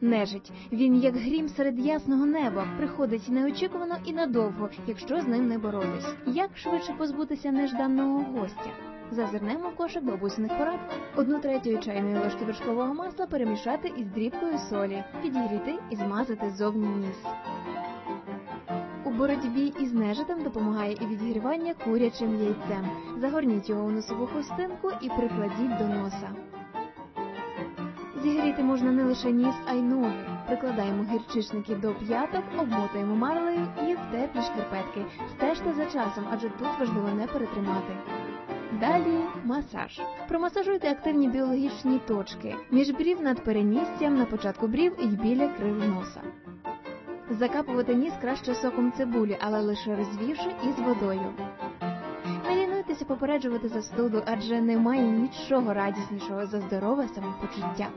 Нежить. Він як грім серед ясного неба, приходить неочікувано і надовго, якщо з ним не боротись. Як швидше позбутися нежданого гостя? Зазирнемо в кошик бабусиних порад. Одну третю чайної ложки вершкового масла перемішати із дрібкою солі, підігріти і змазати зовні ніс. У боротьбі із нежитом допомагає і відігрівання курячим яйцем. Загорніть його у носову хустинку і прикладіть до носа. Зігріти можна не лише ніс, а й ноги. Прикладаємо гірчичники до п'яток, обмотуємо марлею і в теплі шкарпетки. Стежте за часом, адже тут важливо не перетримати. Далі масаж. Промасажуйте активні біологічні точки між брів над переністям, на початку брів і біля крил носа. Закапувати ніс краще соком цибулі, але лише розвівши із водою. Не лінуйтеся попереджувати застуду, адже немає нічого радіснішого за здорове самопочуття.